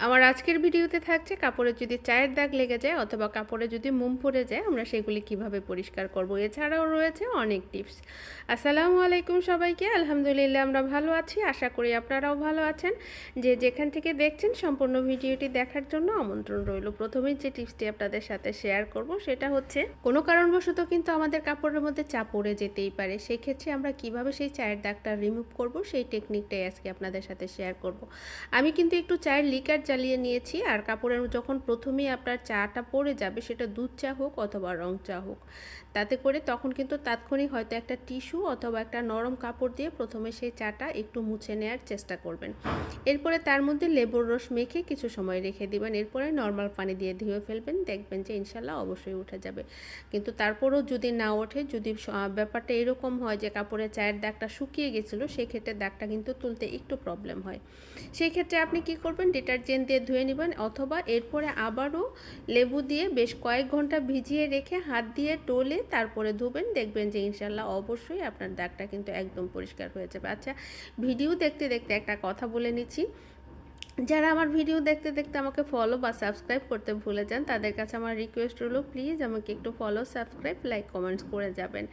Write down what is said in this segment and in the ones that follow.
আমার আজকের ভিডিওতে থাকছে কাপড়ে যদি চায়ের দাগ লেগে যায় অথবা কাপড়ে যদি মোম পড়ে যায়, আমরা সেগুলি কীভাবে পরিষ্কার করব? এছাড়াও রয়েছে অনেক টিপস। আসসালামু আলাইকুম সবাইকে। আলহামদুলিল্লাহ আমরা ভালো আছি। আশা করি আপনারাও ভালো আছেন। যে যেখান থেকে দেখছেন সম্পূর্ণ ভিডিওটি দেখার জন্য আমন্ত্রণ রইল। প্রথমেই যে টিপসটি আপনাদের সাথে শেয়ার করব, সেটা হচ্ছে, কোনো কারণবশত কিন্তু আমাদের কাপড়ের মধ্যে চা পড়ে যেতেই পারে। সেই ক্ষেত্রে আমরা কীভাবে সেই চায়ের দাগটা রিমুভ করব, সেই টেকনিকটাই আজকে আপনাদের সাথে শেয়ার করব। আমি কিন্তু একটু চায়ের লিকার জ্বালিয়ে নিয়েছি। আর কাপড়ের যখন প্রথমেই আপনার চাটা পড়ে যাবে, সেটা দুধ চা হোক অথবা রং চা হোক, তাতে করে তখন কিন্তু তাৎক্ষণিক হয়তো একটা টিস্যু অথবা একটা নরম কাপড় দিয়ে প্রথমে সেই চাটা একটু মুছে নেওয়ার চেষ্টা করবেন। এরপরে তার মধ্যে লেবুর রস মেখে কিছু সময় রেখে দিবেন। এরপরে নর্মাল পানি দিয়ে ধুয়ে ফেলবেন। দেখবেন যে ইনশাল্লাহ অবশ্যই উঠে যাবে। কিন্তু তারপরেও যদি না ওঠে, যদি ব্যাপারটা এরকম হয় যে কাপড়ের চায়ের দাগটা শুকিয়ে গেছিল, সেক্ষেত্রে দাগটা কিন্তু তুলতে একটু প্রবলেম হয়। সেই ক্ষেত্রে আপনি কি করবেন? ডিটারজেন্ট দিয়ে ধুয়ে নেবেন অথবা এরপরে আবারও লেবু দিয়ে বেশ কয়েক ঘণ্টা ভিজিয়ে রেখে হাত দিয়ে টোলে তারপরে ধুবেন। দেখবেন যে ইনশাল্লাহ অবশ্যই আপনার দাগটা কিন্তু একদম পরিষ্কার হয়ে যাবে। আচ্ছা ভিডিও দেখতে দেখতে একটা কথা বলে নিচ্ছি। যারা আমার ভিডিও দেখতে দেখতে আমাকে ফলো বা সাবস্ক্রাইব করতে ভুলে যান, তাদের কাছে আমার রিকোয়েস্ট হলো প্লিজ আমাকে একটু ফলো সাবস্ক্রাইব লাইক কমেন্টস করে যাবেন।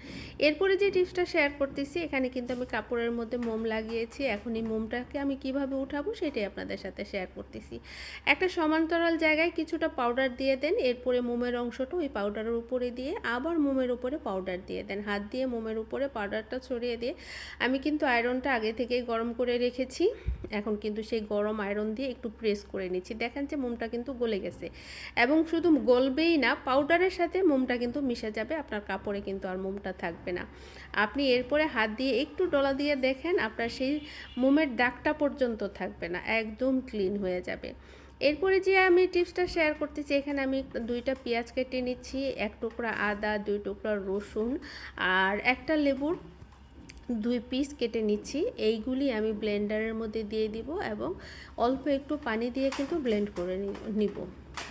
এরপরে যে টিপসটা শেয়ার করতেছি, এখানে কিন্তু আমি কাপড়ের মধ্যে মোম লাগিয়েছি। এখন এই মোমটাকে আমি কীভাবে উঠাবো সেটাই আপনাদের সাথে শেয়ার করতেছি। একটা সমান্তরাল জায়গায় কিছুটা পাউডার দিয়ে দেন, এরপরে মোমের অংশটা ওই পাউডারের উপরে দিয়ে, আবার মোমের উপরে পাউডার দিয়ে দেন। হাত দিয়ে মোমের উপরে পাউডারটা ছড়িয়ে দিয়ে, আমি কিন্তু আয়রনটা আগে থেকেই গরম করে রেখেছি। এখন কিন্তু সেই গরম আয়রন দিয়ে একটু প্রেস করে নিচ্ছি। দেখেন যে মোমটা কিন্তু গলে গেছে। এবং শুধু গলবেই না পাউডারের সাথে মোমটা কিন্তু মিশে যাবে, আপনার কাপড়ে কিন্তু আর মোমটা থাকবে না। আপনি এরপরে হাত দিয়ে একটু ডলা দিয়ে দেখেন, আপনার সেই মোমের দাগটা পর্যন্ত থাকবে না, একদম ক্লিন হয়ে যাবে। এরপরে যে আমি টিপসটা শেয়ার করতেছি, এখানে আমি দুইটা পেঁয়াজ কেটে নিচ্ছি, এক টুকরা আদা, দুই টুকরা রসুন আর একটা লেবুর দুই পিস কেটে নিচ্ছি। এইগুলি আমি ব্লেন্ডারের মধ্যে দিয়ে দিব এবং অল্প একটু পানি দিয়ে কিন্তু ব্লেন্ড করে নিব।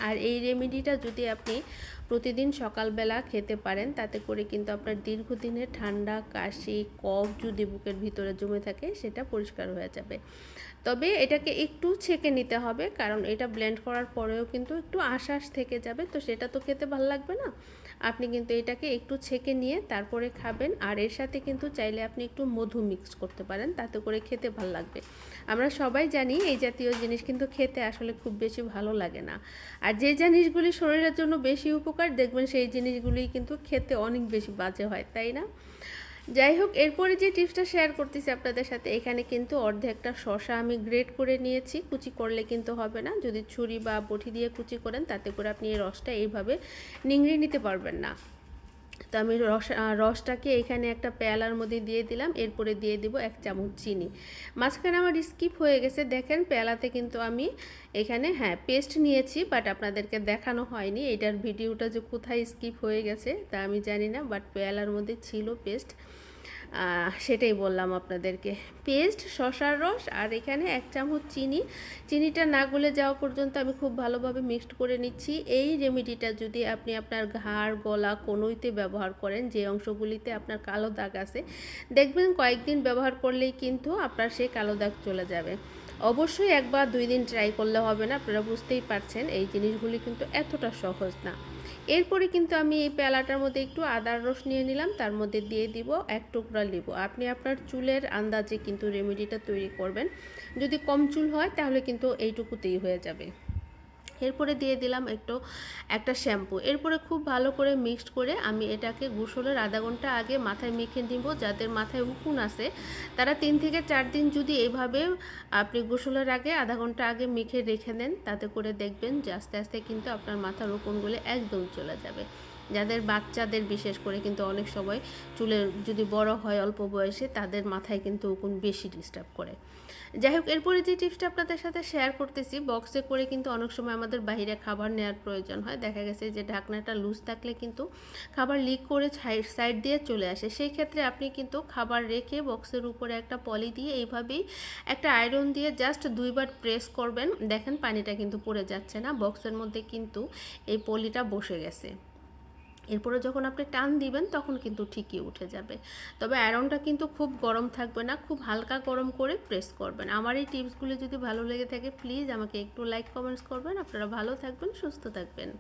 আর এই রেমেডিটা যদি আপনি প্রতিদিন সকালবেলা খেতে পারেন, তাতে করে কিন্তু আপনার দীর্ঘদিনের ঠান্ডা, কাশি, কফ যদি বুকের ভিতরে জমে থাকে, সেটা পরিষ্কার হয়ে যাবে। তবে এটাকে একটু ছেঁকে নিতে হবে, কারণ এটা ব্লেন্ড করার পরেও কিন্তু একটু আশ্বাস থেকে যাবে, তো সেটা তো খেতে ভালো লাগবে না। আপনি কিন্তু এটাকে একটু ছেঁকে নিয়ে তারপরে খাবেন, আর এর সাথে কিন্তু চাইলে আপনি একটু মধু মিক্স করতে পারেন, তাতে করে খেতে ভালো লাগবে। আমরা সবাই জানি এই জাতীয় জিনিস কিন্তু খেতে আসলে খুব বেশি ভালো লাগে না। আর যে জিনিসগুলি শরীরের জন্য বেশি উপকার, দেখবেন সেই জিনিসগুলি কিন্তু খেতে অনেক বেশি বাজে হয়, তাই না? যাই হোক এরপরে যে টিপসটা শেয়ার করতেছি আপনাদের সাথে, এখানে কিন্তু অর্ধেকটা শশা আমি গ্রেট করে নিয়েছি। কুচি করলে কিন্তু হবে না। যদি ছুরি বা বটি দিয়ে কুচি করেন, তাতে করে আপনি এই রসটা এইভাবে নিংড়ে নিতে পারবেন না। তো আমি রস রসটাকে এখানে একটা পেয়ালার মধ্যে দিয়ে দিলাম, এরপরে দিয়ে দিব এক চামচ চিনি। মাঝখানে আমার স্কিপ হয়ে গেছে, দেখেন পেয়ালাতে কিন্তু আমি এখানে হ্যাঁ পেস্ট নিয়েছি বাট আপনাদেরকে দেখানো হয়নি। এটার ভিডিওটা যে কোথায় স্কিপ হয়ে গেছে, তা আমি জানি না বাট পেয়ালার মধ্যে ছিল পেস্ট সেটাই বললাম আপনাদেরকে। পেস্ট শশার রস আর এখানে এক চামচ চিনি। চিনিটা না গলে যাওয়া পর্যন্ত আমি খুব ভালোভাবে মিক্সড করে নিচ্ছি। এই রেমেডিটা যদি আপনি আপনার ঘাড়, গলা কোনোইতে ব্যবহার করেন, যে অংশগুলিতে আপনার কালো দাগ আছে, দেখবেন কয়েকদিন ব্যবহার করলেই কিন্তু আপনার সেই কালো দাগ চলে যাবে। অবশ্যই একবার দুই দিন ট্রাই করলে হবে না, আপনারা বুঝতেই পারছেন, এই জিনিসগুলি কিন্তু এতটা সহজ না। এরপরে কিন্তু আমি এই পেলাটার মধ্যে একটু আদার রস নিয়ে নিলাম, তার মধ্যে দিয়ে দিব এক টুকরা লেবু। আপনি আপনার চুলের আন্দাজে কিন্তু রেমেডিটা তৈরি করবেন। যদি কম চুল হয়, তাহলে কিন্তু এইটুকুতেই হয়ে যাবে। এরপরে দিয়ে দিলাম একটু, একটা শ্যাম্পু। এরপরে খুব ভালো করে মিক্সড করে আমি এটাকে গোসলের আধা ঘণ্টা আগে মাথায় মেখে নিব, যাদের মাথায় উকুন আছে। তারা তিন থেকে চার দিন যদি এভাবে আপনি গোসলের আগে আধা ঘণ্টা আগে মেখে রেখে দেন, তাতে করে দেখবেন যে আস্তে আস্তে কিন্তু আপনার মাথার উকুনগুলো একদম চলে যাবে। যাদের বাচ্চাদের বিশেষ করে কিন্তু অনেক সময় চুলের যদি বড় হয় অল্প বয়সে, তাদের মাথায় কিন্তু উকুন বেশি ডিস্টার্ব করে। যাই হোক এরপরে যে টিপসটা আপনাদের সাথে শেয়ার করতেছি বক্সে করে কিন্তু অনেক সময় আমাদের বাহিরে খাবার নেওয়ার প্রয়োজন হয়। দেখা গেছে যে ঢাকনাটা লুজ থাকলে কিন্তু খাবার লিক করে সাইড দিয়ে চলে আসে। সেই ক্ষেত্রে আপনি কিন্তু খাবার রেখে বক্সের উপরে একটা পলি দিয়ে এইভাবেই একটা আয়রন দিয়ে জাস্ট দুইবার প্রেস করবেন। দেখেন পানিটা কিন্তু পড়ে যাচ্ছে না। বক্সের মধ্যে কিন্তু এই পলিটা বসে গেছে। এরপরে যখন আপনি টান দিবেন, তখন কিন্তু ঠিকই উঠে যাবে। তবে অ্যারনটা কিন্তু খুব গরম থাকবে না, খুব হালকা গরম করে প্রেস করবেন। আমার এই টিপসগুলি যদি ভালো লেগে থাকে প্লিজ আমাকে একটু লাইক কমেন্টস করবেন। আপনারা ভালো থাকবেন, সুস্থ থাকবেন।